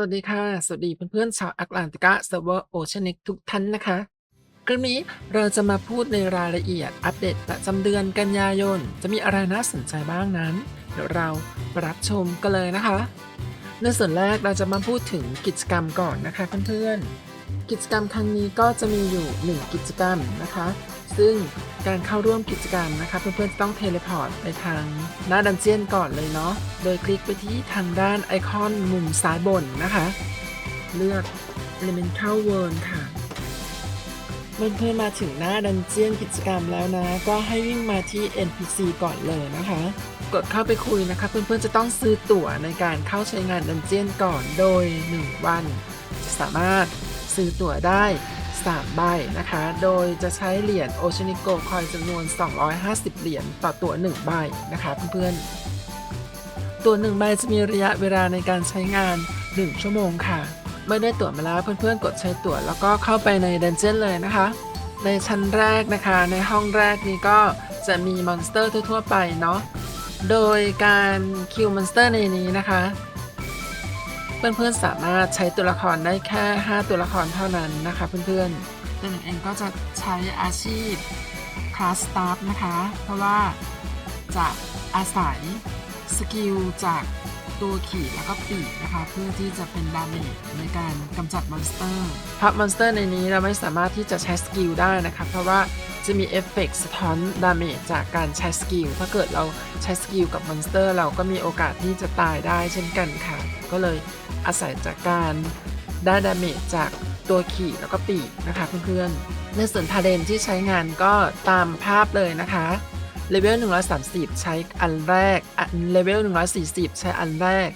สวัสดีค่ะ สวัสดีเพื่อนๆชาวแอตแลนติกาเซิร์ฟเวอร์โอเชียนิกทุกท่านนะคะ คลิปนี้เราจะมาพูดในรายละเอียดอัปเดตประจำเดือนกันยายน จะมีอะไรน่าสนใจบ้างนั้น เดี๋ยวเราไปรับชมกันเลยนะคะ ในส่วนแรกเราจะมาพูดถึงกิจกรรมก่อนนะคะเพื่อนๆ กิจกรรมครั้งนี้ก็จะมีอยู่ 1 กิจกรรมนะคะ ซึ่งการเข้าร่วมกิจกรรมนะคะเพื่อนๆต้องเทเลพอร์ตไปทางหน้าดันเจียนก่อนเลยเนาะ โดยคลิกไปที่ทางด้านไอคอนมุมซ้ายบนนะคะ เลือก Elemental World ค่ะเมื่อเพื่อนมาถึงหน้าดันเจียนกิจกรรมแล้วนะ ก็ให้วิ่งมาที่ NPC ก่อนเลยนะคะ กดเข้าไปคุยนะคะ เพื่อนๆจะต้องซื้อตั๋วในการเข้าใช้งานดันเจียนก่อนโดย 1 วัน จะสามารถซื้อตั๋วได้ 3 ใบนะคะ โดยจะใช้เหรียญโอชนิโกคอยจำนวน 250 เหรียญต่อตัว 1 ใบนะคะเพื่อนๆ ตัว 1 ใบจะมีระยะเวลาในการใช้งาน 1 ชั่วโมงค่ะ เมื่อได้ตั๋วมาแล้วเพื่อนๆ กดใช้ตั๋วแล้วก็เข้าไปในดันเจี้ยนเลยนะคะ ในชั้นแรกนะคะ ในห้องแรกนี้ก็จะมีมอนสเตอร์ทั่วๆ ไปเนาะ โดยการคิวมอนสเตอร์ในนี้นะคะ เพื่อนๆสามารถใช้ตัวละครได้แค่ 5 ตัวละครเท่านั้นนะคะเพื่อนๆตัวหนึ่งเองก็จะใช้อาชีพคลาสสตาฟนะคะ เพราะว่าจะอาศัยสกิลจากตัวขี่แล้วก็ปีกนะคะ เพื่อที่จะเป็นดาเมจในการกำจัดมอนสเตอร์เพราะมอนสเตอร์ในนี้เราไม่สามารถที่จะใช้สกิลได้นะคะ เพราะว่าจะมีเอฟเฟกต์สะท้อนดาเมจจากการใช้สกิลถ้าเกิดเราใช้สกิลกับมอนสเตอร์ เราก็มีโอกาสที่จะตายได้เช่นกันค่ะ ก็เลยอาศัยจากการได้ดาเมจจากตัวขี่แล้วก็ปีกนะคะเพื่อนๆ ในส่วนทาเลนที่ใช้งานก็ตามภาพเลยนะคะเลเวล130 ใช้อันแรกอันเลเวล140 ใช้อันแรก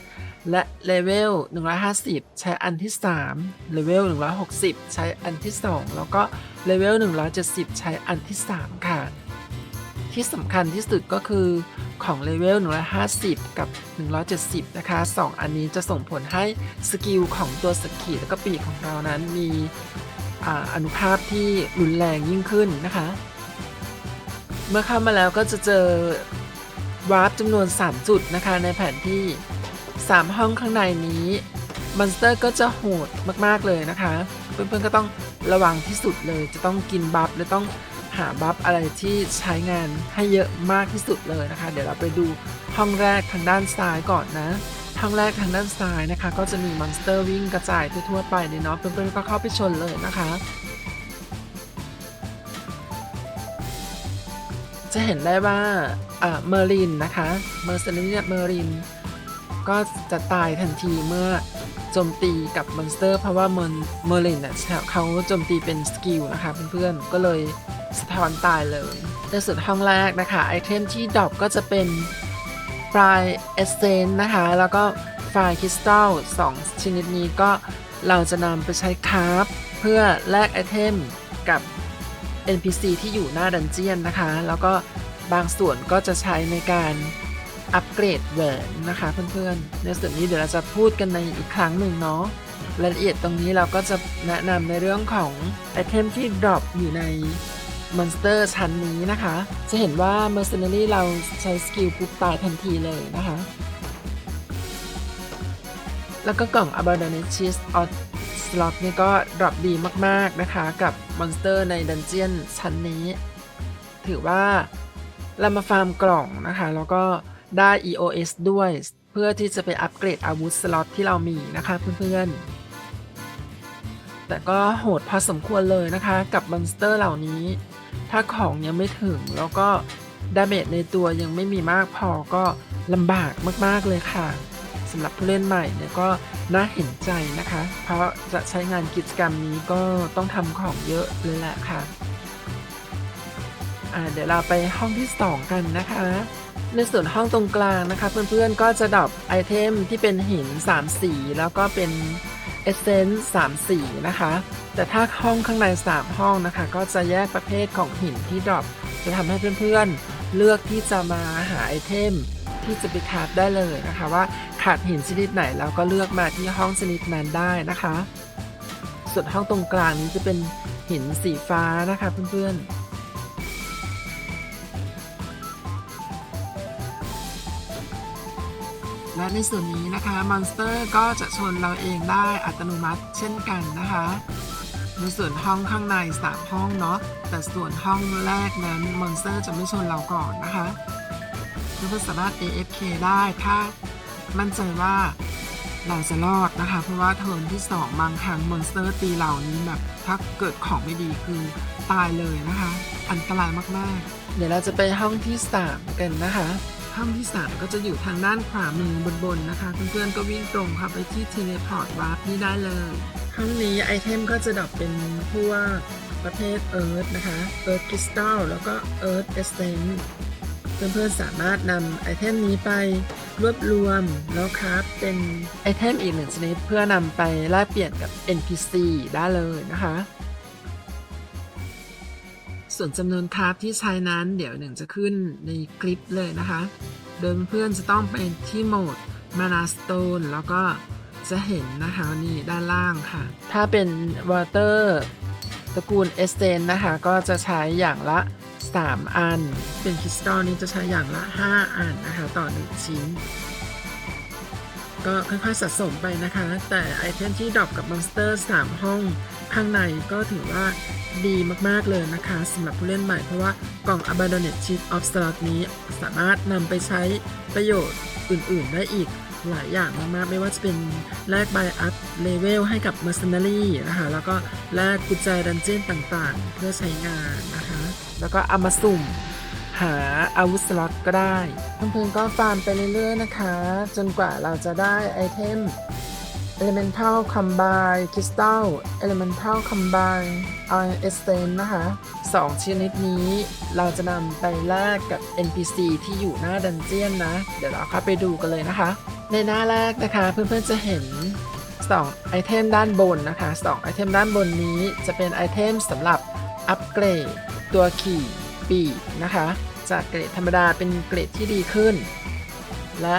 และเลเวล150 ใช้อันที่3เลเวล160 ใช้อันที่ 2 แล้วก็เลเวล170 ใช้อันที่ 3 ค่ะ ที่สำคัญที่สุดก็คือของเลเวล150 กับ 170 นะคะ 2 อันนี้จะส่งผลให้สกิลของตัวสกีแล้วก็ปีกของเรานั้นมีออนุภาพที่รุนแรงยิ่งขึ้นนะคะ เมื่อเข้ามาแล้วก็จะเจอวาร์ปจำนวน 3 จุดนะคะในแผนที่ 3 ห้องข้างในนี้มอนสเตอร์ก็จะโหดมากๆเลยนะคะ เพื่อนๆก็ต้องระวังที่สุดเลยจะต้องกินบัฟหรือต้อง หาบัฟอะไรที่ใช้งานให้เยอะมากที่สุดเลยนะคะ เดี๋ยวเราไปดูห้องแรกทางด้านซ้ายก่อนนะห้องแรกทางด้านซ้ายนะคะ ก็จะมีมอนสเตอร์วิ่งกระจายทั่วๆไปเนาะเพื่อนๆก็เข้าไปชนเลยนะคะ จะเห็นได้ว่าเมอร์ลินนะคะเมอร์เซนเนี่ยเมอร์ลิน ก็จะตายทันทีเมื่อโจมตีกับมอนสเตอร์ เพราะว่าเมอร์เมอร์ลินน่ะเขาโจมตีเป็นสกิลนะคะเพื่อนๆก็เลยสะท้อนตายเลยในส่วนห้องแรกนะคะ ไอเทมที่ดรอปก็จะเป็นฟลายเอเซนนะคะ แล้วก็ไฟคริสตัล2ชนิดนี้ก็เราจะนำไปใช้คราฟเพื่อแลกไอเทมกับ NPC ที่อยู่หน้าดันเจียนนะคะ แล้วก็บางส่วนก็จะใช้ในการ อัปเกรดแหวนนะคะเพื่อนๆ ในส่วนนี้เดี๋ยวเราจะพูดกันในอีกครั้งหนึ่งเนาะรายละเอียดตรงนี้เราก็จะแนะนำในเรื่องของไอเทมที่ดรอปอยู่ในมอนสเตอร์ชั้นนี้นะคะ จะเห็นว่า Mercenary เราใช้สกิลปุ๊บตายทันทีเลยนะคะ แล้วก็กล่อง a b a d o n e c h i s o slot นี่ก็ดรอปดีมากๆนะคะ กับมอนสเตอร์ในดันเจียนชั้นนี้ ถือว่าเรามาฟาร์มกล่องนะคะ แล้วก็ ได้ EOS ด้วย เพื่อที่จะไปอัปเกรดอาวุธสล็อตที่เรามีนะคะเพื่อนๆ แต่ก็โหดพอสมควรเลยนะคะกับมอนสเตอร์เหล่านี้ ถ้าของยังไม่ถึงแล้วก็ดาเมจในตัวยังไม่มีมากพอก็ลำบากมากๆเลยค่ะสำหรับผู้เล่นใหม่เนี่ยก็น่าเห็นใจนะคะ เพราะจะใช้งานกิจกรรมนี้ก็ต้องทำของเยอะเลยแหละค่ะเดี๋ยวเราไปห้องที่ 2 กันนะคะ ในส่วนห้องตรงกลางนะคะ เพื่อนๆก็จะดรอปไอเทมที่เป็นหิน 3 สี แล้วก็เป็นเอเซนส์3สีนะคะ แต่ถ้าห้องข้างใน 3 ห้องนะคะ ก็จะแยกประเภทของหินที่ดรอปจะทำให้เพื่อนๆ เลือกที่จะมาหาไอเทมที่จะไปคราฟได้เลยนะคะว่าขาดหินชนิดไหนเราก็เลือกมาที่ห้องชนิดนั้นได้นะคะ ส่วนห้องตรงกลางนี้จะเป็นหินสีฟ้านะคะเพื่อนๆ ในส่วนนี้นะคะมอนสเตอร์ก็จะชนเราเองได้อัตโนมัติเช่นกันนะคะ ในส่วนห้องข้างใน3ห้องเนาะแต่ส่วนห้องแรกนั้นมอนสเตอร์จะไม่ชนเราก่อนนะคะเราก็สามารถ AFK ได้ถ้ามั่นใจว่าเราจะรอดนะคะ เพราะว่าเทิร์นที่ 2 บางครั้งมอนสเตอร์ตีเหล่านี้แบบถ้าเกิดของไม่ดีคือตายเลยนะคะ อันตรายมากๆ เดี๋ยวเราจะไปห้องที่ 3 กันนะคะ ห้องที่ 3 ก็จะอยู่ทางด้านขวามือบนๆนะคะ เพื่อนๆก็วิ่งตรงเข้าไปที่เทเลพอร์ตวาร์ปนี่ได้เลยห้องนี้ไอเทมก็จะดรอปเป็นพวกประเภทเอิร์ธนะคะเอิร์ธคริสตัลแล้วก็เอิร์ธเอสเซนเพื่อนๆสามารถนำไอเทมนี้ไปรวบรวมแล้วครับเป็นไอเทมอีกหนึ่งชนิดเพื่อนำไปแลกเปลี่ยนกับ NPC ได้เลยนะคะ ส่วนจำนวนคราฟที่ใช้นั้นเดี๋ยวหนึ่งจะขึ้นในคลิปเลยนะคะ โดยเพื่อนจะต้องไปที่โหมด Mana Stone แล้วก็จะเห็นนะคะนี่ด้านล่างค่ะ ถ้าเป็น Water ตระกูล e s t e n นะคะ ก็จะใช้อย่างละ 3 อัน เป็นคริสตัลนี้จะใช้อย่างละ 5 อันนะคะ ต่อ 1 ชิ้น ก็ค่อยๆสะสมไปนะคะ แต่ไอเทมที่ดรอปกับมอนสเตอร์ 3 ห้อง ข้างในก็ถือว่าดีมากๆเลยนะคะสำหรับผู้เล่นใหม่เพราะว่ากล่อง Abandoned Ship of Slot นี้สามารถนำไปใช้ประโยชน์อื่นๆ ได้อีกหลายอย่างมากๆ ไม่ว่าจะเป็นแลกใบอัพเลเวลให้กับ Mercenary นะคะแล้วก็แลกกุญแจดันเจี้ยนต่างๆ เพื่อใช้งานนะคะ แล้วก็เอามาสุ่มหาอาวุธสล็อตก็ได้เพื่อนๆก็ฟาร์มไปเรื่อยๆนะคะ จนกว่าเราจะได้ไอเทม Elemental Combine Crystal Elemental Combine Iron Essence นะคะ 2 ชนิดนี้เราจะนำไปแลกกับ NPC ที่อยู่หน้าดันเจียนนะ เดี๋ยวเราเข้าไปดูกันเลยนะคะ ในหน้าแรกนะคะเพื่อนๆจะเห็น2ไอเทมด้านบนนะคะ2ไอเทมด้านบนนี้จะเป็นไอเทมสำหรับอัปเกรดตัวขี่ปีกนะคะ จากเกรดธรรมดาเป็นเกรดที่ดีขึ้น และ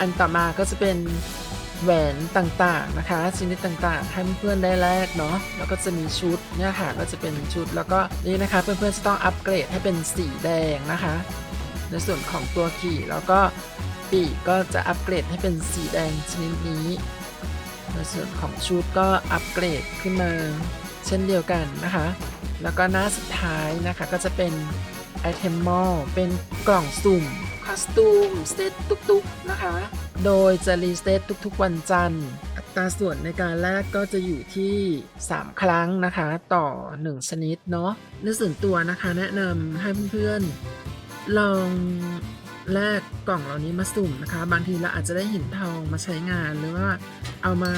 อันต่อมาก็จะเป็น แหวนต่างๆนะคะ ชนิดต่างๆ ให้เพื่อนๆได้แลกเนาะแล้วก็จะมีชุดเนี่ยค่ะก็จะเป็นชุดแล้วก็นี่นะคะ เพื่อนๆจะต้องอัปเกรดให้เป็นสีแดงนะคะ ในส่วนของตัวขี่แล้วก็ปีกก็จะอัปเกรดให้เป็นสีแดงชนิดนี้ ในส่วนของชุดก็อัปเกรดขึ้นมาเช่นเดียวกันนะคะ แล้วก็หน้าสุดท้ายนะคะก็จะเป็นไอเทมมอลเป็นกล่องสุ่มคอสตูมเซตตุกๆนะคะ โดยจะรีเซตทุกๆวันจันทร์ อัตราส่วนในการแลกก็จะอยู่ที่ 3 ครั้งนะคะ ต่อ 1 ชนิดเนาะในส่วนตัวนะคะ แนะนำให้เพื่อนๆ ลองแลกกล่องเหล่านี้มาสุ่มนะคะ บางทีเราอาจจะได้หินทองมาใช้งานหรือว่าเอามา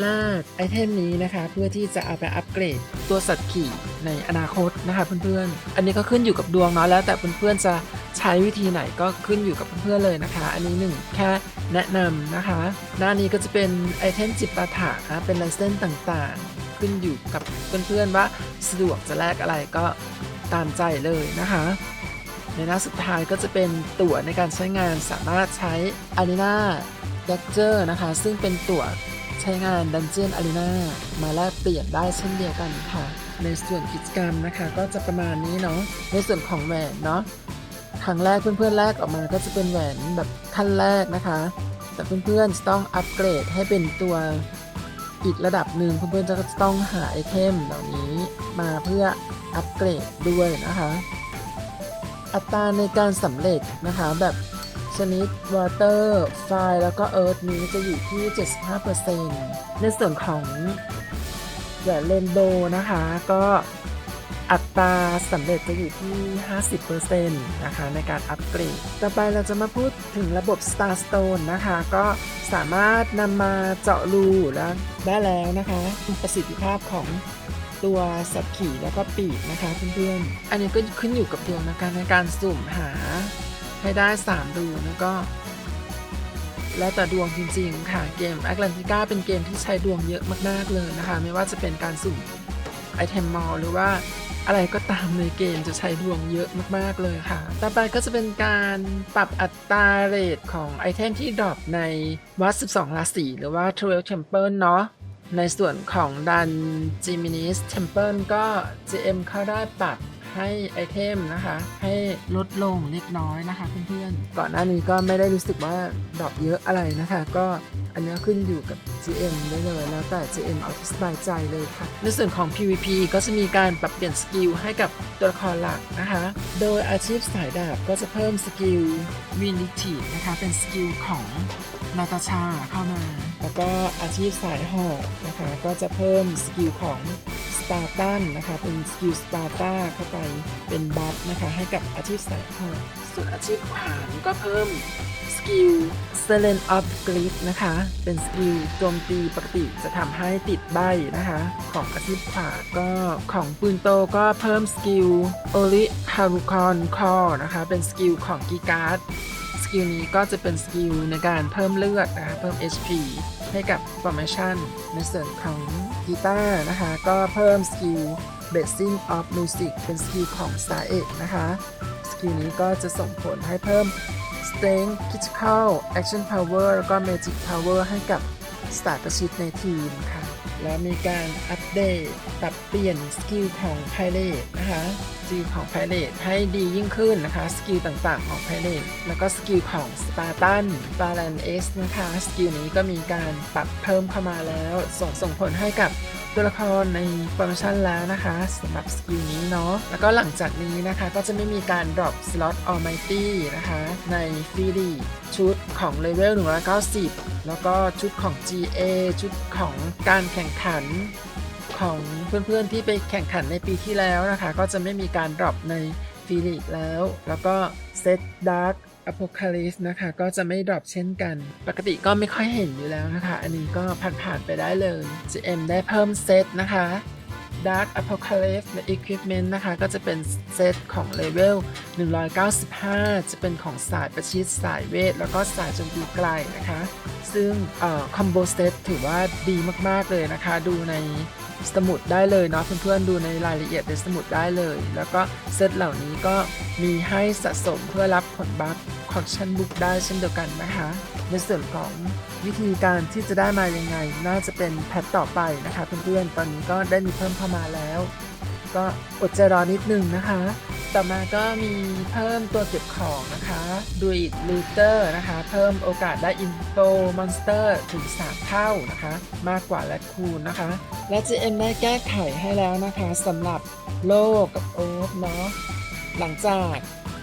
แลกไอเทมนี้นะคะ เพื่อที่จะเอาไปอัปเกรดตัวสัตว์ขี่ในอนาคตนะคะเพื่อนๆ อันนี้ก็ขึ้นอยู่กับดวงเนาะแล้วแต่เพื่อนๆจะ ใช้วิธีไหนก็ขึ้นอยู่กับเพื่อนๆเลยนะคะ อันนี้หนึ่งแค่แนะนำนะคะ หน้านี้ก็จะเป็นไอเทมจิปาถะนะเป็นลายเส้นต่างๆ ขึ้นอยู่กับเพื่อนๆว่าสะดวกจะแลกอะไรก็ตามใจเลยนะคะในหน้าสุดท้ายก็จะเป็นตั๋วในการใช้งานสามารถใช้ Arena d a g g e r นะคะ ซึ่งเป็นตั๋วใช้งาน Dungeon Arena มาแลกเปลี่ยนได้เช่นเดียวกันค่ะ ในส่วนกิจกรรมนะคะ ก็จะประมาณนี้เนาะในส่วนของแหวนเนาะ รั้งแรกเพื่อนๆแรกออกมาก็จะเป็นแหวนแบบขั้นแรกนะคะ แต่เพื่อนๆจะต้องอัปเกรดให้เป็นตัวอีกระดับหนึ่งเพื่อนๆจะต้องหาไอเทมเหล่านี้มาเพื่ออัปเกรดด้วยนะคะ อัตราในการสำเร็จนะคะแบบชนิด Water Fire แล้วก็ Earth นี้จะอยู่ที่ 75%ในส่วนของแหวนเรนโบนะคะ ก็ อัตราสำเร็จจะอยู่ที่ 50%นะคะในการอัปเกรด ต่อไปเราจะมาพูดถึงระบบ Star Stone นะคะ ก็สามารถนำมาเจาะรูแล้วได้แล้วนะคะ ประสิทธิภาพของตัวสัตว์ขี่แล้วก็ปีกนะคะเพื่อนๆ อันนี้ก็ขึ้นอยู่กับดวงนะคะในการสุ่มหาให้ได้ 3 ดูแล้วก็แล้วแต่ดวงจริงๆ ค่ะเกม Atlantica เป็นเกมที่ใช้ดวงเยอะมากๆเลยนะคะ ไม่ว่าจะเป็นการสุ่มไอเทมมอลหรือว่า อะไรก็ตามในเกมจะใช้ดวงเยอะมากๆเลยค่ะ ต่อไปก็จะเป็นการปรับอัตราเรทของไอเทมที่ดรอปในวัด 12 ราศีหรือว่า 12 Temple เนาะในส่วนของดัน Geminis Temple ก็ GM เข้าได้ปรับ ให้ไอเทมนะคะ ให้ลดลงเล็กน้อยนะคะเพื่อนๆก่อนหน้านี้ก็ไม่ได้รู้สึกว่าดรอปเยอะอะไรนะคะ ก็อันนี้ขึ้นอยู่กับ GM ได้เลยแล้วแต่ GM เอาที่สบายใจเลยค่ะ ในส่วนของ PVP ก็จะมีการปรับเปลี่ยนสกิลให้กับตัวละครหลักนะคะ โดยอาชีพสายดาบก็จะเพิ่มสกิลวินิทีนะคะเป็นสกิลของนาตาชาเข้ามา แล้วก็อาชีพสายหอกนะคะก็จะเพิ่มสกิลของ สปาร์ตันนะคะ เป็นสกิลสปาร์ตาเข้าไปเป็นบัฟนะคะ ให้กับอาชีพสายหอส่วนอาชีพขวานก็เพิ่มสกิล s e l e n of Grip นะคะ เป็นสกิลโจมตีปกติจะทำให้ติดใบนะคะ ของอาชีพขวานก็ของปืนโตก็เพิ่มสกิล o l i h a r u k o n Call นะคะ เป็นสกิลของกีการ์ด กิลนี้ก็จะเป็นสกิลในการเพิ่มเลือดนะคะเพิ่ม HP ให้กับ formation ในส่วนของกีตาร์นะคะ ก็เพิ่มสกิล Blazing of Music เป็นสกิลของสายเอกนะคะ สกิลนี้ก็จะส่งผลให้เพิ่ม Strength Critical Action Power แล้วก็ Magic Power ให้กับสตาร์ประชิดในทีมค่ะ แล้วมีการอัปเดตปรับเปลี่ยนสกิลของไพเรตนะคะสกิลของไพเรตให้ดียิ่งขึ้นนะคะสกิลต่างๆของไพเรตแล้วก็สกิลของ Spartan b a l a n S นะคะสกิลนี้ก็มีการปรับเพิ่มเข้ามาแล้วส่งส่งผลให้กับ ตัวละครในโปรโมชั่นแล้วนะคะสำหรับสกิลนี้เนาะแล้วก็หลังจากนี้นะคะก็จะไม่มีการ drop slot Almighty นะคะในฟีดีชุดของเลเวล190 แล้วก็ชุดของ GA ชุดของการแข่งขันของเพื่อนๆที่ไปแข่งขันในปีที่แล้วนะคะ ก็จะไม่มีการดรอปในฟีลิกแล้ว แล้วก็เซตดาร์ a อ p o c a l y p s e นะคะ ก็จะไม่ดรอปเช่นกัน ปกติก็ไม่ค่อยเห็นอยู่แล้วนะคะ อันนี้ก็ผ่านๆไปได้เลย GM ได้เพิ่มเซตนะคะ Dark Apocalypse และ Equipment นะคะ ก็จะเป็นเซตของเลเวล 195 จะเป็นของสายประชิดสายเวท แล้วก็สายโจมตีไกลนะคะ ซึ่งคอมโบเซตถือว่าดีมาก ๆ เลยนะคะ ดูในสมุดได้เลยเนาะเพื่อนๆดูในรายละเอียดในสมุดได้เลย แล้วก็เซตเหล่านี้ก็มีให้สะสมเพื่อรับผลบัฟ คอ c ชั่นบุ๊กได้เช่นเดียวกันนะคะ ในส่วนของวิธีการที่จะได้มายังไง น่าจะเป็นแพทต่อไปนะคะเพื่อนๆตอนนี้ก็ได้มีเพิ่มเข้ามาแล้ว ก็อดใจรอนิดนึงนะคะ ต่อมาก็มีเพิ่มตัวเก็บของนะคะดูอิดลูเตอร์นะคะ เพิ่มโอกาสได้อินโฟมอนสเตอร์ถึง 3 เท่านะคะ มากกว่าแลคคูนนะคะ และ GM ได้แก้ไขให้แล้วนะคะสำหรับโลกกับโอ๊ฟเนาะหลังจาก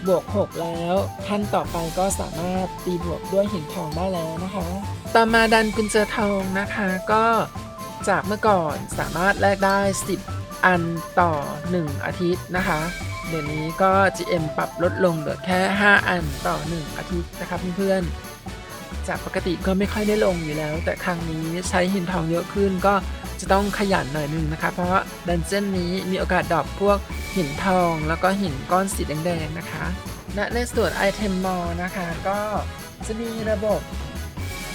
บวก 6 แล้วขั้นต่อไปก็สามารถตีบวกด้วยหินทองได้แล้วนะคะ ต่อมาดันกุญแจอทองนะคะ ก็จากเมื่อก่อนสามารถแลกได้ 10 อันต่อ 1 อาทิตย์นะคะเดี๋ยวนี้ก็ GM ปรับลดลงเหลือแค่ 5 อันต่อ 1 อาทิตย์นะคะเพื่อนๆจากปกติก็ไม่ค่อยได้ลงอยู่แล้ว แต่ครั้งนี้ใช้หินทองเยอะขึ้นก็ จะต้องขยันหน่อยนึงนะคะ เพราะว่าดันเจี้ยนนี้มีโอกาสดรอปพวกหินทองแล้วก็หินก้อนสีแดงๆนะคะและในส่วนไอเทมมอลนะคะ ก็จะมีระบบ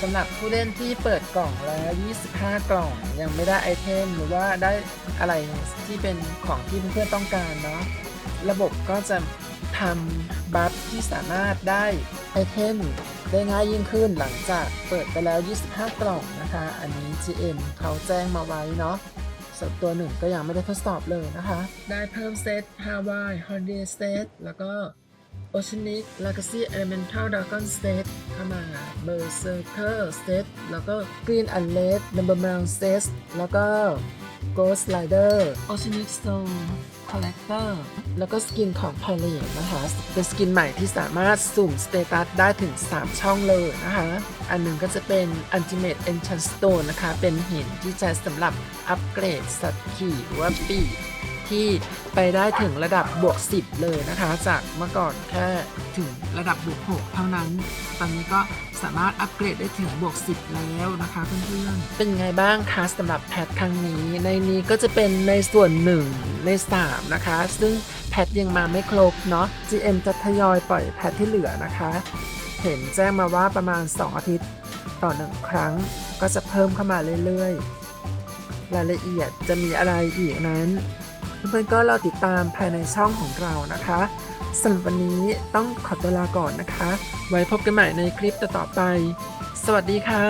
สำหรับผู้เล่นที่เปิดกล่องแล้ว 25 กล่อง ยังไม่ได้ไอเทมหรือว่าได้อะไรที่เป็นของที่เพื่อนๆต้องการเนาะระบบก็จะทำบัฟที่สามารถได้ไอเทม ได้ง่ายยิ่งขึ้นหลังจากเปิดไปแล้ว 25 กล่องนะคะ อันนี้ GM เขาแจ้งมาไว้เนาะส่วนตัวหนึ่งก็ยังไม่ได้ทดสอบเลยนะคะ ได้เพิ่มเซต Hawaii Holiday Set แล้วก็ Oceanic Legacy Elemental Dragon Set เข้ามา Berserker Set แล้วก็ Green Unlead Number m o u n Set แล้วก็ Ghost Rider Oceanic Stone Collector แล้วก็สกินของ p a l e t นะคะ เป็นสกินใหม่ที่สามารถสุ่มสเตตัสได้ถึง 3 ช่องเลยนะคะ อันหนึ่งก็จะเป็น Ultimate Enchant Stone นะคะ เป็นหินที่ใช้สำหรับอัปเกรดสัตว์ขี่หรือว่าปีก ที่ไปได้ถึงระดับบวก 10 เลยนะคะ จากเมื่อก่อนแค่ถึงระดับบวก 6 เท่านั้น ตอนนี้ก็สามารถอัปเกรดได้ถึงบวก 10 แล้วนะคะเพื่อนๆ เป็นไงบ้างคะสำหรับแพทครั้งนี้ ในนี้ก็จะเป็นในส่วน 1 ใน 3 นะคะ ซึ่งแพทยังมาไม่ครบเนาะ GM จะทยอยปล่อยแพทที่เหลือนะคะ เห็นแจ้งมาว่าประมาณ 2 อาทิตย์ต่อ 1 ครั้ง ก็จะเพิ่มเข้ามาเรื่อยๆ รายละเอียดจะมีอะไรอีกนั้น เพื่อนๆก็รอติดตามภายในช่องของเรานะคะสำหรับวันนี้ต้องขอตัวลาก่อนนะคะ ไว้พบกันใหม่ในคลิปต่อๆไป สวัสดีค่ะ